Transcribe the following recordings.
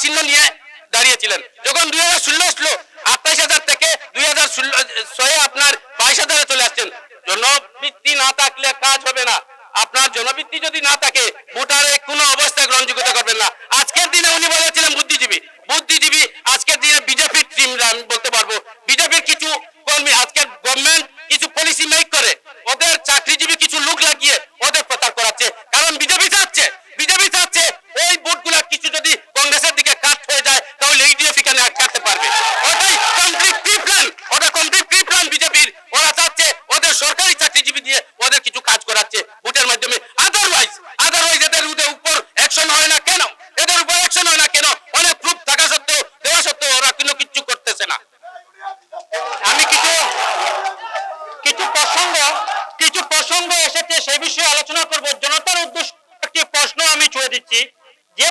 চিহ্ন নিয়ে দাঁড়িয়েছিলেন। যখন দুই হাজার ষোলো আসলো, আঠাইশ হাজার থেকে দুই হাজার ছয় আপনার বাইশ হাজারে চলে আসছেন। জনবৃত্তি না থাকলে কাজ হবে না। আপনার জনবৃত্তি যদি না থাকে, ভোটারে কোনো অবস্থা গ্রহণযোগ্যতা করবেন না। আজকের দিনে উনি বলেছিলেন বুদ্ধিজীবী। বুদ্ধিজীবী আজকের দিনে বিজেপির টিম আমি বলতে পারব, বিজেপির কিছু কর্মী, আজকের গভর্নমেন্ট কিছু পলিসি মেক করে, ওদের চাকরিজীবী কিছু লোক লাগিয়ে ওদের প্রচার করাচ্ছে। কারণ বিজেপি চাচ্ছে বিজেপি চাচ্ছে, এই ভোট আলোচনা করব। জনতার উদ্দেশ্য একটি প্রশ্ন আমি ছুঁয়ে দিচ্ছি। যে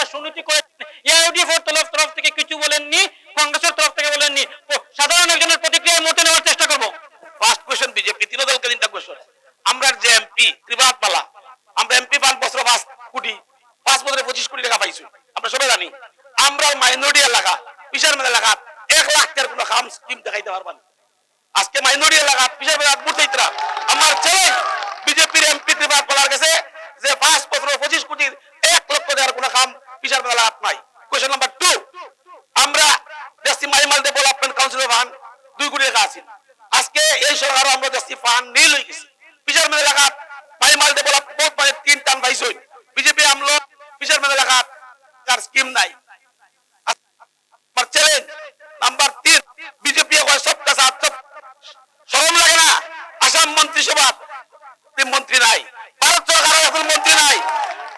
ওনারা সুনীতি করেছেন। এআইডিএফের তরফ তরফ থেকে কিছু বলেননি, কংগ্রেসের তরফ থেকে বলেননি। সাধারণ একজনের প্রতিক্রিয়া মতে নেওয়ার চেষ্টা করব। First question BJP. তিন দলকে তিনটা কোশ্চেন আমরা যে এমপি ত্রিবাদ পালা। আমরা এমপি পান বছর পাঁচ কোটি, পাঁচ বছরে পঁচিশ কোটি টাকা পাইছি। আমরা সবাই জানি। আমরা মাইনরিটি এলাকা বিশাল মেলা এলাকা, এক লাখ টাকার কোনো কাম স্কিম দেখাইতে পারবা আজকে মাইনরিটি এলাকা বিশাল মেলা আমার চ্যালেঞ্জ মন্ত্রী নাই, ভারত সরকারের মন্ত্রী নাই,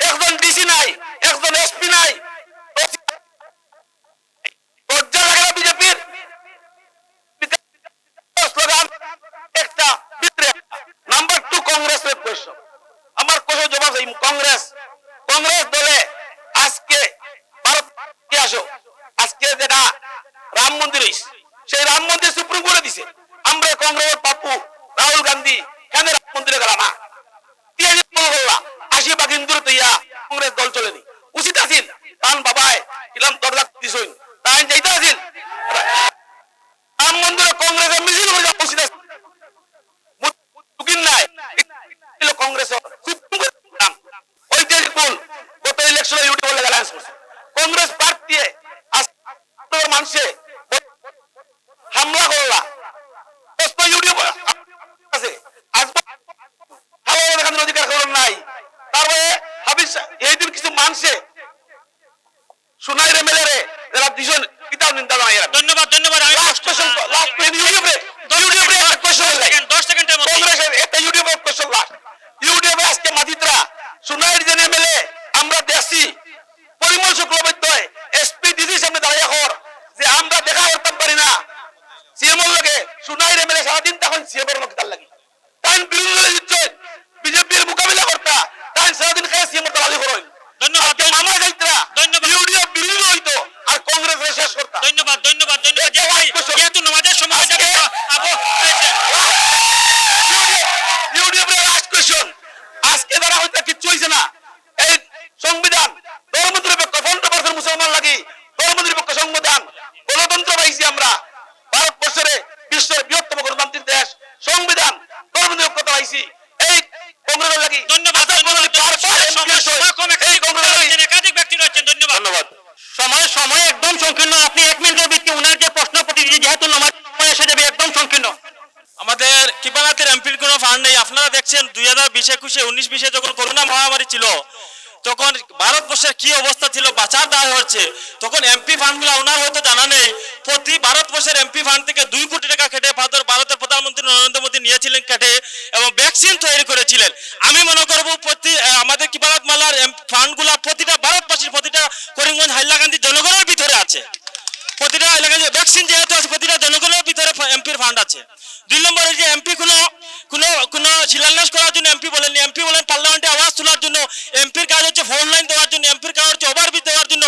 একজন ডিসি নাই, একজন এসপি নাই। নাম্বার টু কংগ্রেসের আমার জবাব কংগ্রেস কংগ্রেস দেখছেন, দুই হাজার বিশ, একুশে, উনিশ বিশে যখন করোনা মহামারী ছিল, তখন ভারতবর্ষের কি অবস্থা ছিল, বাঁচার দায় হচ্ছে। তখন এমপি ফান্ডগুলো ওনার হয়তো জানা নেই। প্রতি ভারতবর্ষের এমপি ফান্ড থেকে দুই কোটি টাকা কেটে ভারতের ভারতের প্রধানমন্ত্রী নরেন্দ্র মোদী নিয়েছিলেন কেটে এবং ভ্যাকসিন তৈরি করেছিলেন। আমি মনে করব প্রতি আমাদের কৃপানাথ মালার ফান্ডগুলা প্রতিটা ভারতবাসীর প্রতিটা করিমগঞ্জ হাইলাকান্দি জনগণের ভিতরে আছে। প্রতিটা এলাকায় ভ্যাকসিন যেহেতু আছে, প্রতিটা জনগণের ভিতরে এমপির ফান্ড আছে। দুই নম্বর যে এমপি কোনো কোনো কোনো শিলান্যাস করার জন্য এমপি বলেননি। এমপি বলেন পার্লামেন্টে আওয়াজ তোলার জন্য এমপির কাজ হচ্ছে ফোন লাইন দেওয়ার জন্য এমপির কাজ হচ্ছে ওভারব্রিজ দেওয়ার জন্য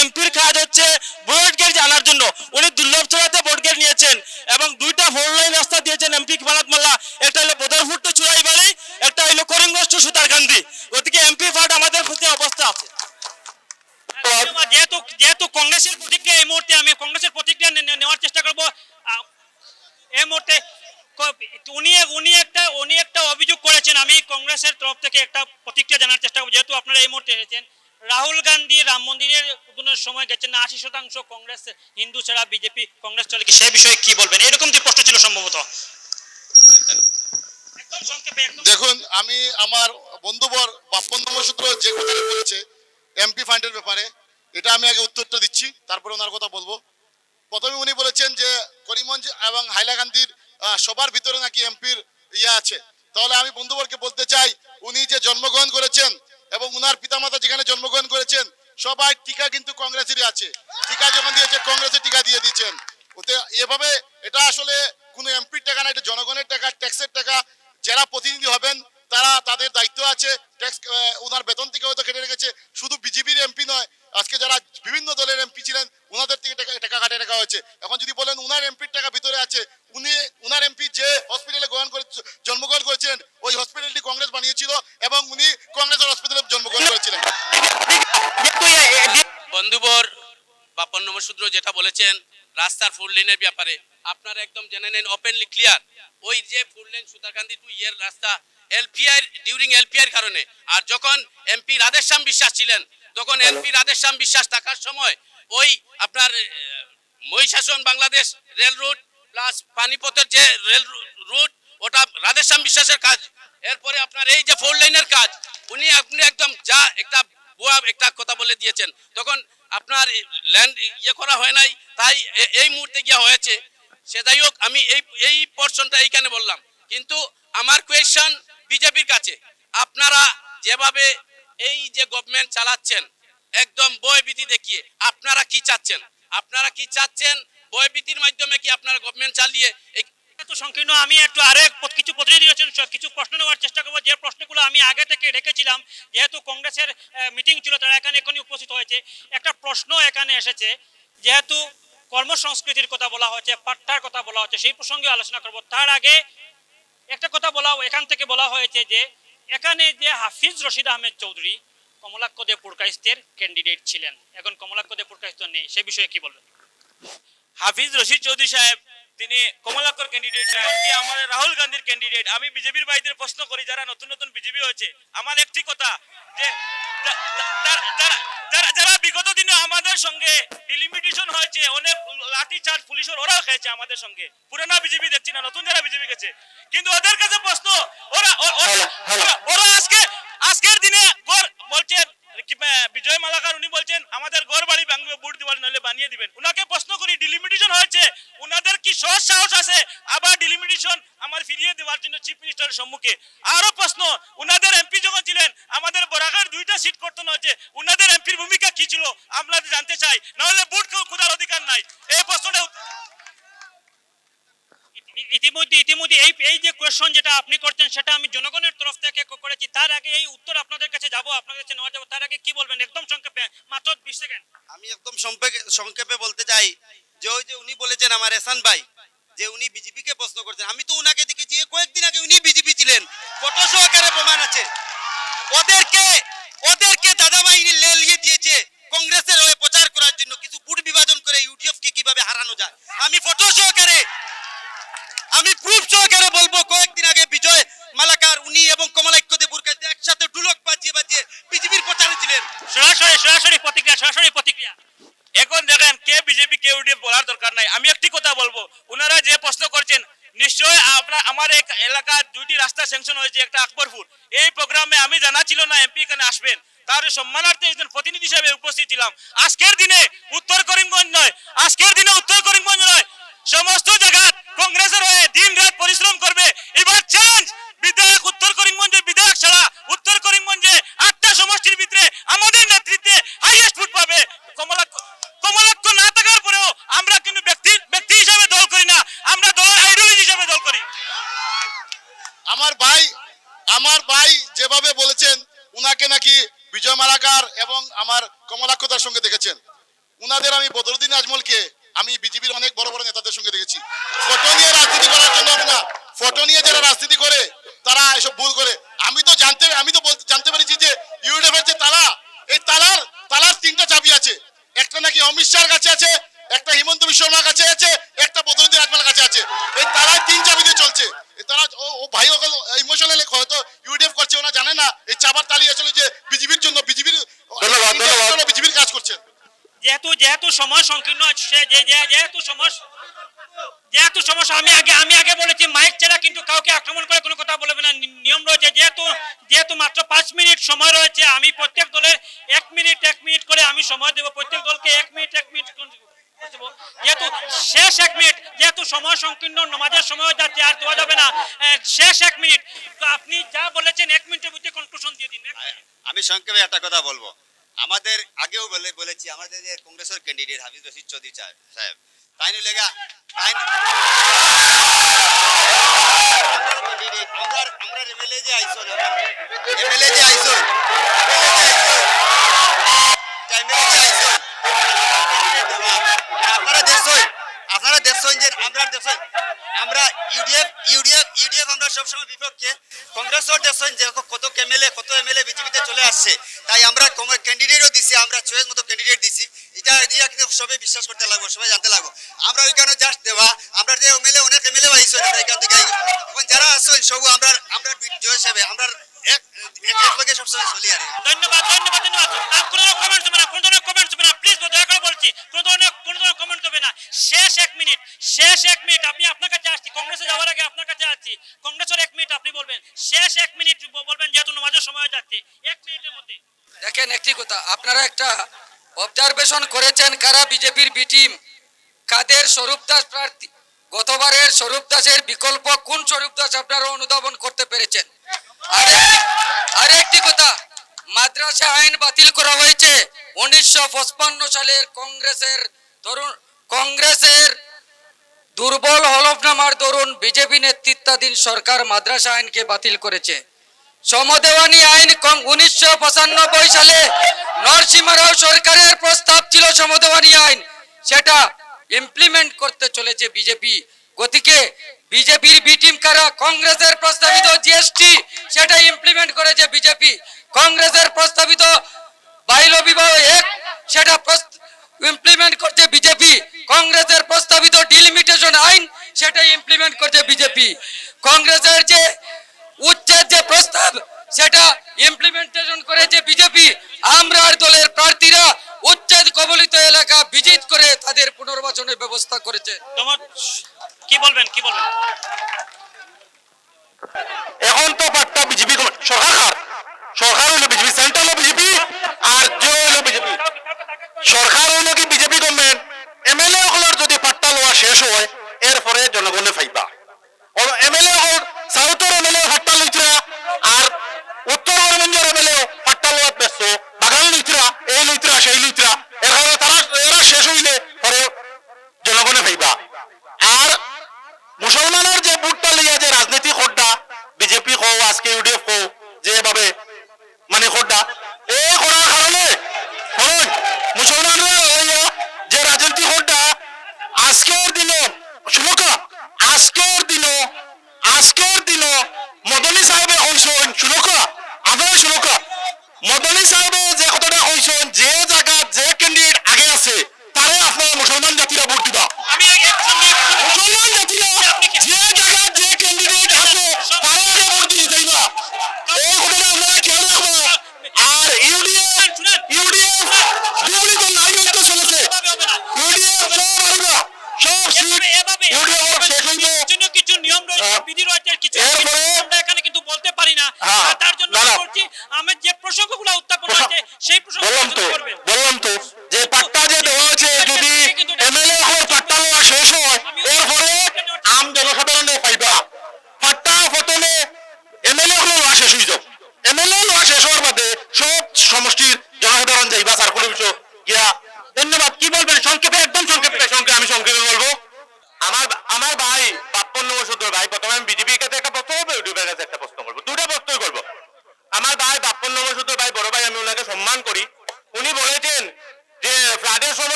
এমপির কাজ হচ্ছে বোর্ড গেট জানার জন্য উনি দুর্লভ চড়াতে বোর্ড গেট নিয়েছেন এবং দুইটা ফোন লাইন রাস্তা দিয়েছেন এমপি ভারত মাল্লা একটা হলো বদরপুর টু চুরাইবাড়ি একটা হলো করিমগঞ্জ টু সুতারকান্দি ওদিকে এমপি ফান্ড আমাদের প্রতি অবস্থা আছে ধন্যবাদ। যেহেতু যেহেতু কংগ্রেসের প্রতিক্রিয়া এই মুহূর্তে আমি কংগ্রেসের প্রতিক্রিয়া নে- নে- নেওয়ার চেষ্টা করব আহ, এই মুহূর্তে ক- উনি এক- উনি একটা উনি একটা অভিযোগ করেছেন আমি কংগ্রেসের তরফ থেকে একটা প্রতিক্রিয়া জানার চেষ্টা করব যেহেতু আপনারা এই মুহূর্তে এসেছেন রাহুল গান্ধী রাম মন্দিরের উদ্বোধনের সময় গেছেন না আশি শতাংশ কংগ্রেস হিন্দু ছাড়া বিজেপি, কংগ্রেস চলে কি? সে বিষয়ে কি বলবেন? এরকম যে প্রশ্ন ছিল সম্ভবত। দেখুন, আমি আমার বন্ধুবর বাপ্পন নমসূত্র যে কথাটা বলেছে এমপি ফান্ডের ব্যাপারে, এটা আমি আগে উত্তরটা দিচ্ছি, তারপরে ওনার কথা বলব। প্রথমে উনি বলেছেন যে, করিমগঞ্জ এবং হাইলাকান্দির সবার ভিতরে নাকি এমপির ইয়ে আছে। তাহলে আমি বন্ধুবরকে বলতে চাই, উনি যে জন্মগ্রহণ করেছেন এবং উনার পিতামাতা যেখানে জন্মগ্রহণ করেছেন সবাই টিকা কিন্তু কংগ্রেসেরই আছে। টিকা যখন দিয়েছে কংগ্রেসের টিকা দিয়ে দিচ্ছেন। ওতে এভাবে এটা আসলে কোনো এমপির টাকা না, এটা জনগণের টাকা, ট্যাক্সের টাকা। যারা প্রতিনিধি হবেন তারা তাদের দায়িত্ব আছে। ট্যাক্স ওনার বেতন থেকে হয়তো কেটে রেখেছে। শুধু বিজেপির এমপি নয়, আজকে যারা বিভিন্ন দলের এমপি ছিলেন, ওনাদের থেকে টাকা কাটে রাখা হয়েছে। এখন যদি বলেন উনার এমপির টাকা ভিতরে আছে, উনি উনার এমপি যে হসপিটালে গ্রহণ করে জন্মগ্রহণ করেছিলেন, ওই হসপিটালটি কংগ্রেস বানিয়েছিল এবং উনি কংগ্রেসের হসপিটালে জন্মগ্রহণ করেছিলেন। বন্ধুবর বাপন নমসূদ্র যেটা বলেছেন, রাস্তার ফুল লেনের ব্যাপারে, আপনারা একদম জেনে নেন ওপেনলি ক্লিয়ার ওই যে ফুল লেন সুতারকান্দি টু ইয়ের রাস্তা এলপিআই ডিউরিং এলপিআই কারণে। আর যখন এমপি রাধেশ্যাম বিশ্বাস ছিলেন তখন এমপি রাধেশ্যাম বিশ্বাস থাকার সময় ওই আপনার Mahishasan Bangladesh rail route plus পানিপথের যে রেল রুট ওটা রাধেশ্যাম বিশ্বাসের কাজ। এরপরে আপনার এই যে ফোর লাইনের কাজ উনি আপনি একদম যা একটা বুয়া একটা কথা বলে দিয়েছেন। তখন আপনার ল্যান্ড ইয়ে করা হয় নাই তাই এই মুহূর্তে গিয়ে হয়েছে। সে যাই হোক আমি এই এই পোর্শনটা এইখানে বললাম। কিন্তু আমার কোয়েশ্চন বিজেপির কাছে। আপনারা যেভাবে এই যে গভর্নমেন্ট চালাচ্ছেন, একদম বয়ভীতি দেখিয়ে, আপনারা কি চাচ্ছেন? আপনারা কি চাচ্ছেন বয়ভীতির মাধ্যমে কি আপনারা গভর্নমেন্ট চালিয়ে সংকীর্ণ, আমি একটু আরেক কিছু প্রতিনিধি রয়েছেন কিছু প্রশ্ন নেওয়ার চেষ্টা করব। যে প্রশ্নগুলো আমি আগে থেকে রেখেছিলাম, যেহেতু কংগ্রেসের মিটিং ছিল, তারা এখানে এখনই উপস্থিত হয়েছে। একটা প্রশ্ন এখানে এসেছে, যেহেতু কর্মসংস্কৃতির কথা বলা হয়েছে পাট্টার কথা বলা হচ্ছে, সেই প্রসঙ্গে আলোচনা করব। তার আগে একটা কথা বলা, এখান থেকে বলা হয়েছে যে, এখানে যে হাফিজ রশিদ আহমেদ চৌধুরী কমলাক্ষ দে পুরকাইস্তের ক্যান্ডিডেট ছিলেন। এখন কমলাক্ষ দে পুরকাইস্ত নেই, সে বিষয়ে কি বলবেন? হাফিজ রশিদ চৌধুরী সাহেব, তিনি কমলাকর ক্যান্ডিডেট এমনকি আমাদের রাহুল গান্ধীর ক্যান্ডিডেট আমি বিজেপির ভাইদের প্রশ্ন করি, যারা নতুন নতুন বিজেপি হয়েছে, আমার একটি কথা যা- যারা- যারা বিগত দিনে আমাদের সঙ্গে ডিলিমিটেশন হয়েছে অনেক লাঠি চার্জ পুলিশের ওরাও খেয়েছে আমাদের সঙ্গে। পুরানা বিজেপি দেখছি না নতুন যারা বিজেপি গেছে। কিন্তু ওদের কাছে প্রশ্ন ওরা ওরা- আজকে আজকের দিনে বলছে বিজয় মালাকার উনি বলছেন, আমাদের ঘর বাড়ি ভাঙবে, বুট দিওয়াল নইলে বানিয়ে দিবেন। উনাকে প্রশ্ন করি ডিলিমিটেশন হয়েছে? উনাদের কি সহজ সাহস আছে? আবার ডিলিমিটেশন আমার ফিরিয়ে দেওয়ার জন্য চিফ মিনিস্টারের সম্মুখে। আরও প্রশ্ন, উনাদের এমপি যখন ছিলেন, আমাদের বরাকের দুইটা সিট করতে হয়েছে। উনাদের এমপির ভূমিকা কি ছিল? আমরা জানতে চাই। নাহলে বুট খোঁজার অধিকার নাই। এই প্রশ্নটা ইতিমধ্যে ইতিমধ্যে এই এই যে কোয়েশ্চন যেটা আপনি করছেন, সেটা আমি জনগণের তরফ থেকে করেছি। তার আগে এই উত্তর আপনাদের কাছে যাব, আপনাদের কাছে নেওয়া যাব। তার আগে কি বলবেন? একদম সংক্ষেপে, মাত্র বিশ সেকেন্ড। আমি একদম সংক্ষেপে বলতে চাই, যে ওই যে উনি বলেছেন আমার এসান ভাই, যে উনি বিজেপিকে প্রশ্ন করছেন। আমি তো উনাকে দেখেছি কয়েকদিন আগে উনি বিজেপি ছিলেন। ফটো সহকারে প্রমাণ আছে। ওদেরকে ওদেরকে দাদা বাহিনী লেলিয়ে দিয়েছে কংগ্রেসের হয়ে প্রচার করার জন্য। কিছু বুট বিভাজন করে ইউডিএফ কে কীভাবে হারানো যায়? আমি ফটো সহকারে আমি প্রুফ সহকারে বলব কয়েকদিন আগে বিজয় মালাকার উনি এবং কমলাক্ষ দেবুর কাছে একসাথে ডুলক বাজিয়ে বাজিয়ে বিজেপির প্রচারে ছিলেন সরাসরি সরাসরি প্রতিক্রিয়া সরাসরি প্রতিক্রিয়া। এখন দেখেন কে বিজেপি কে ইউডিএফ বলার দরকার নাই। আমি একটি কথা বলব ওনারা যে প্রশ্ন করছেন নিশ্চয় আপনার আমার এক এলাকার দুইটি রাস্তা স্যাংশন হয়েছে একটা আকবরপুর। এই প্রোগ্রামে আমি জানা ছিল না এমপি এখানে আসবেন। তার সম্মানার্থে একজন প্রতিনিধি হিসেবে উপস্থিত ছিলাম। আজকের দিনে উত্তর করিমগঞ্জ নয় আজকের দিনে উত্তর করিমগঞ্জ নয় সমস্ত জায়গা কংগ্রেসের হয়ে দিন রাত পরিশ্রম করবে এবার চেঞ্জ বিধায়ক উত্তর করিমগঞ্জে বিধায়ক ছাড়া উত্তর করিমগঞ্জে আটটা সমষ্টির ভিতরে আমাদের নেতৃত্বে হাইয়েস্ট ফুট পাবে কমলাক্ষ কমলাক্ষ না থাকার পরেও আমরা কিন্তু ব্যক্তি ব্যক্তি হিসাবে দল করি না আমরা দলের আইডিওলজি হিসাবে দল করি আমার ভাই আমার ভাই বলেছেন, উনাকে নাকি বিজয় মালাকার এবং আমার কমলাক্ষতার সঙ্গে দেখেছেন। উনাদের আমি বদরুদ্দিন আজমলকে আমি বিজেপির অনেক বড় বড় নেতাদের সঙ্গে দেখেছি। ফটো নিয়ে রাজনীতি করার জন্য না ফটো নিয়ে যারা রাজনীতি করে, তারা এসব ভুল করে। আমি তো জানতে, আমি তো জানতে পেরেছি যে ইউডিএফের যে তালা, এই তালার তালার তিনটা চাবি আছে। একটা নাকি অমিত শাহর কাছে আছে, একটা হিমন্ত বিশ্ব শর্মার কাছে আছে, একটা বদরুদ্দিন আজমালের কাছে আছে। এই তালায় তিন চাবি দিয়ে চলছে। তারা ও ও ভাই ইমোশনাল হয়তো ইউডিএফ করছে ওনা জানে না এই চাবার তালি আসলে যে বিজেপির জন্য বিজেপির। বিজেপির কাজ করছেন যেহেতু যেহেতু সময় সংকীর্ণ যেহেতু সময় যেহেতু সমস্যা আমি আগে আমি আগে বলেছি মাইক ছাড়া কিন্তু কাউকে আক্রমণ করে কোনো কথা বলবে না নিয়ম রয়েছে যেহেতু যেহেতু মাত্র পাঁচ মিনিট সময় রয়েছে আমি প্রত্যেক দলে এক মিনিট এক মিনিট করে আমি সময় দেবো প্রত্যেক দলকে এক মিনিট এক মিনিট। যেহেতু শেষ এক মিনিট যেহেতু সময় সংকীর্ণ নমাজের সময় যাচ্ছে আর দেওয়া যাবে না শেষ এক মিনিট। তো আপনি যা বলেছেন এক মিনিটের মধ্যে কনক্লুশন দিয়ে দিন আমি সংক্ষেপে একটা কথা বলব। আমাদের আগেও বলে বলেছি আমাদের যে কংগ্রেসের ক্যান্ডিডেট হাফিজ রশিদ চৌধুরী সাহেব তাই নিয়ে লেগা তাই আমরা আমরা এমএলএ যে আইসন এমএলএ যে আইসন এমএলএ যে আইসন আপনারা দেখছেন আপনারা দেখছেন আমরা দেখছেন আমরা ইউডিএফ ইউডিএফ ইউডিএফ আমরা সবসময় বিপক্ষে। কংগ্রেসও দেখছেন যে কত এমএলএ কত এমএলএ বিজেপিতে চলে আসছে, তাই আমরা ক্যান্ডিডেটও দিছি, আমরা চয়েস মতো ক্যান্ডিডেট দিছি। এটা এটা কিন্তু সবাই বিশ্বাস করতে লাগবো, সবাই জানতে লাগবো। আমরা ওইখানে জাস্ট দেওয়া, আমরা যে এমএলএ, অনেক এমএলএ আইসেন আমরা এখান থেকে। এখন যারা আসছেন সব আমরা আমরা জয় হিসাবে, আমরা এক এক সবসময় চলি আর। ধন্যবাদ ধন্যবাদ ধন্যবাদ। আর কোনো ধরনের হবে না কোনো ধরনের কমেন্টস হবে না। প্লিজ দয়া করে বলছি কোনো ধরনের কোনো ধরনের কমেন্ট হবে না। শেষ এক মিনিট শেষ এক মিনিট আপনি আপনার কাছে আসছি কংগ্রেসে যাওয়ার আগে আপনার কাছে আসছি। কংগ্রেসের এক মিনিট আপনি বলবেন। শেষ এক মিনিট বলবেন যেহেতু নমাজের সময় যাচ্ছে। এক মিনিটের মধ্যে। দেখেন একটি কথা আপনারা একটা অবজারভেশন করেছেন কারা বিজেপির বি টিম কাদের স্বরূপ দাস প্রার্থী? গতবারের স্বরূপ দাসের বিকল্প কোন স্বরূপ দাস আপনারা অনুধাবন করতে পেরেছেন? আরে- কথা, মাদ্রাসা আইন বাতিল করা হয়েছে উনিশশো সালের কংগ্রেসের তরুণ, কংগ্রেসের দুর্বল হলফনামার দরুন বিজেপি নেতৃত্বাধীন সরকার মাদ্রাসা আইনকে বাতিল করেছে। সমদেওয়ানি আইন উনিশশো পঁচানব্বই সালে নরসিংহ রাও সরকারের প্রস্তাব ছিল সমদেওয়ানি আইন। সেটা ইমপ্লিমেন্ট করতে চলেছে বিজেপি। গতিকে বিজেপির বি কারা? কংগ্রেসের প্রস্তাবিত জিএসটি সেটা ইমপ্লিমেন্ট করেছে বিজেপি। কংগ্রেসের প্রস্তাবিত বাইল বিবাহ এক, সেটা ইমপ্লিমেন্ট করছে বিজেপি। কংগ্রেসের প্রস্তাবিত ডিলিমিটেশন আইন, সেটা ইমপ্লিমেন্ট করছে বিজেপি। কংগ্রেসের যে উচ্ছেদ যে প্রস্তাব, সেটা ইমপ্লিমেন্টেশন করেছে বিজেপি। আমরা দলের প্রার্থীরা উচ্ছেদ কবলিত এলাকা ভিজিট করে তাদের পুনর্বাচনের ব্যবস্থা করেছে। কি বলবেন কি বলবেন? এখন তো পাট্টা বিজেপি সরকার সরকার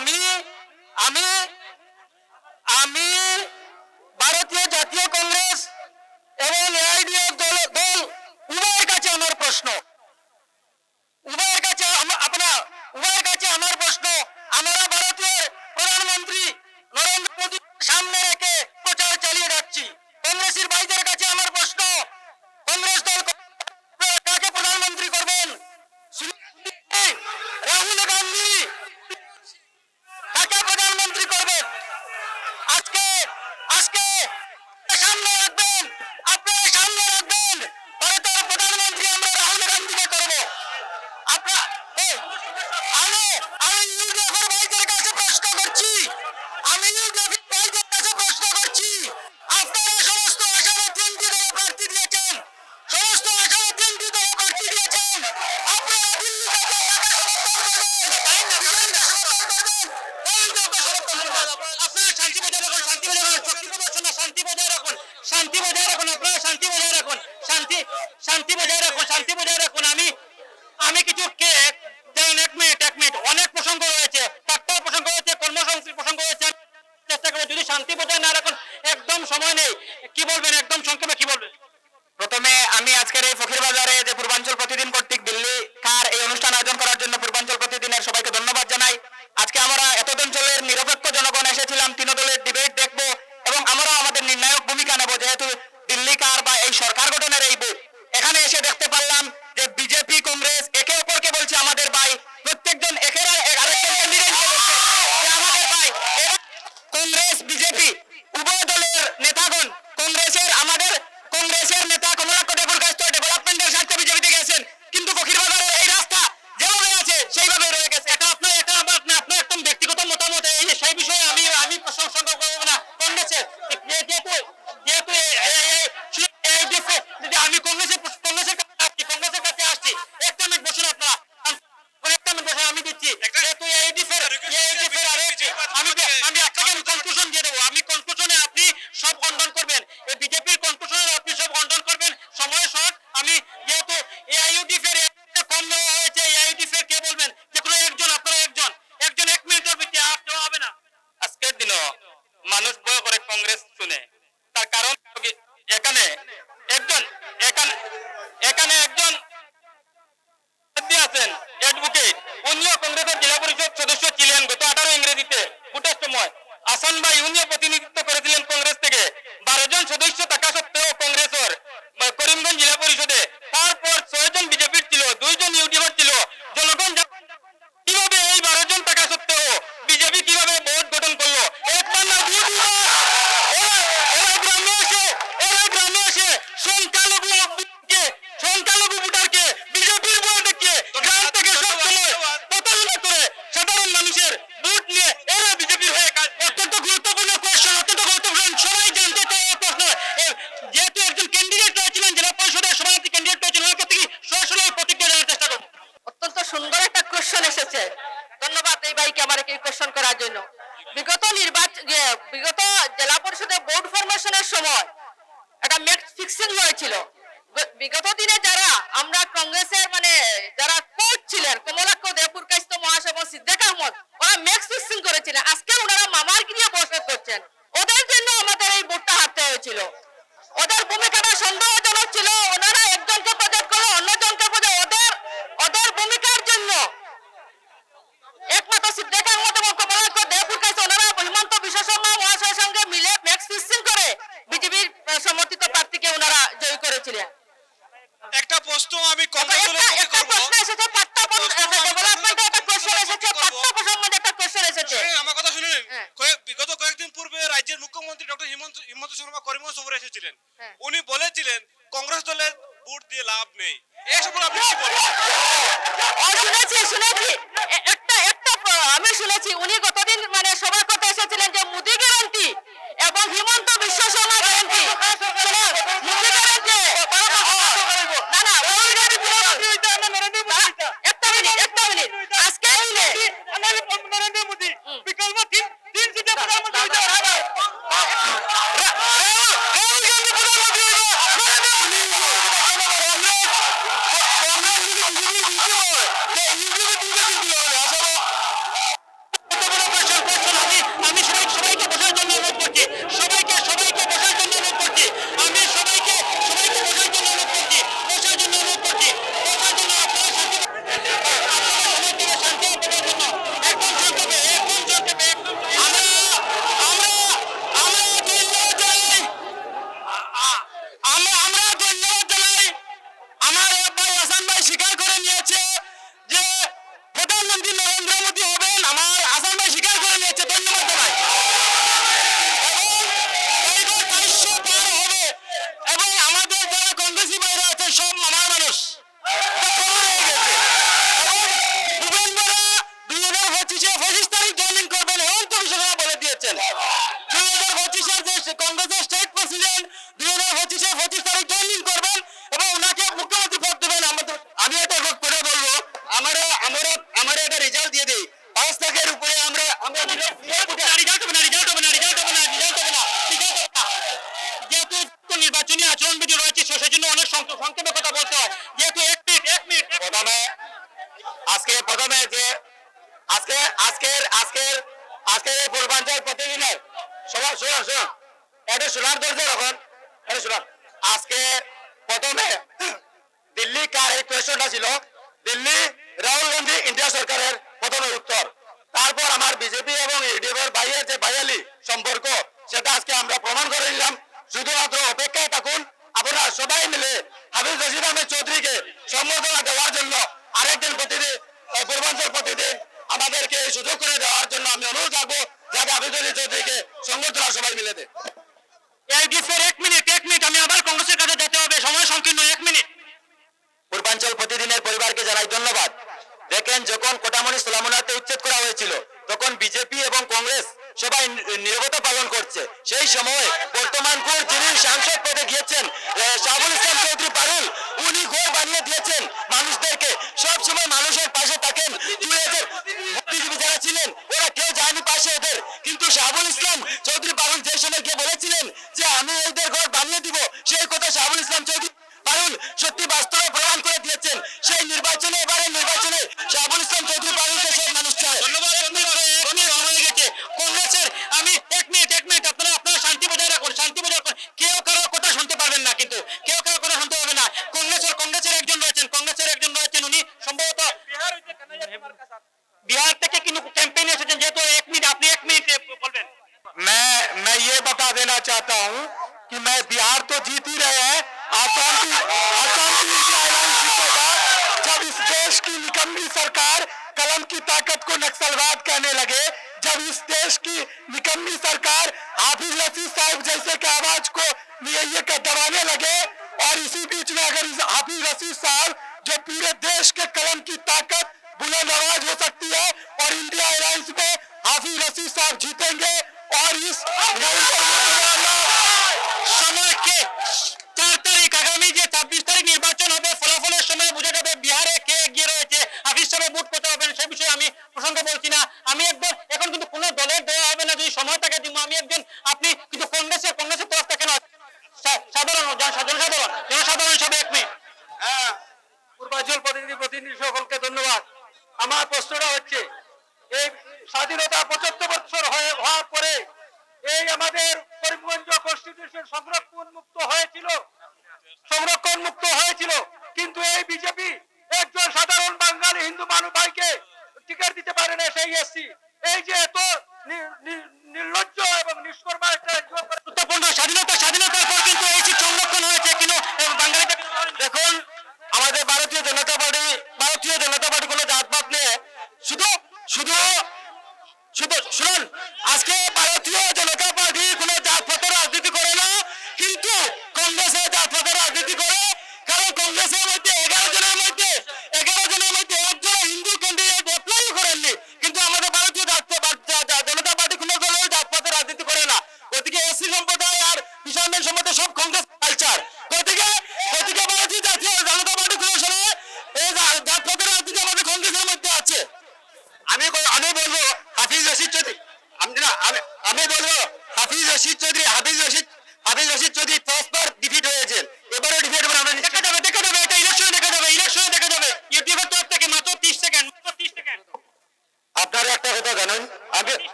Amém? Amém? বিজেপি উভয় দলের নেতাগণ শাসন বা ইউনিয় প্রতিনিধি বিগত দিনে যারা আমরা কংগ্রেসের মানে ঘটনাটা ছিল, দিল্লি, রাহুল গান্ধী, ইন্ডিয়া সরকারের পতনের উত্তর। তারপর আমার বিজেপি এবং এর যে সম্পর্ক, সেটা আজকে আমরা প্রমাণ করে নিলাম। শুধুমাত্র অপেক্ষায় থাকুন, আপনারা সবাই মিলে রশিদ আহমেদ চৌধুরীকে সম্বর্ধনা দেওয়ার জন্য আরেকদিন প্রতিদিন পূর্বাঞ্চল প্রতিদিন আমাদেরকে এই সুযোগ করে দেওয়ার জন্য আমি অনুরোধ রাখব, যাতে হাবিব রশিদ চৌধুরীকে সংবর্ধনা সবাই মিলে দেয়। এক মিনিট এক মিনিট, আমি আবার কংগ্রেসের কাছে যেতে হবে, সময় সংকীর্ণ, এক মিনিট। পূর্বাঞ্চল প্রতিদিনের পরিবারকে জানাই ধন্যবাদ। দেখেন, যখন কোটামণি সোলামুনাতে উচ্ছেদ করা হয়েছিল, তখন বিজেপি এবং কংগ্রেস সবাই নিরবত পালন করছে। সেই সময়ে বর্তমান যিনি সাংসদ পদে গিয়েছেন শাহুল ইসলাম চৌধুরী পারুল উনি ঘর বানিয়ে দিয়েছেন মানুষদেরকে। সব সময় মানুষের পাশে থাকেন। বুদ্ধিজীবী যারা ছিলেন, ওরা কেউ যায়নি পাশে ওদের। কিন্তু শাহুল ইসলাম চৌধুরী পারুল যে সময় গিয়ে इंडिया एयरलाइंस में हाफी रसी साहब जीतेंगे और इस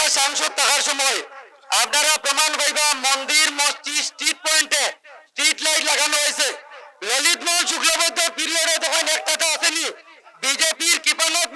এলাকায় সাংসদ থাকার সময়, আপনারা প্রমাণ পাইবা, মন্দির, মসজিদ স্ট্রিট পয়েন্টে স্ট্রিট লাইট লাগানো হয়েছে। ললিত মোহন শুক্লবৈদ্য পিরিয়ডে তখন একটাটা আসেনি। বিজেপির কৃপানত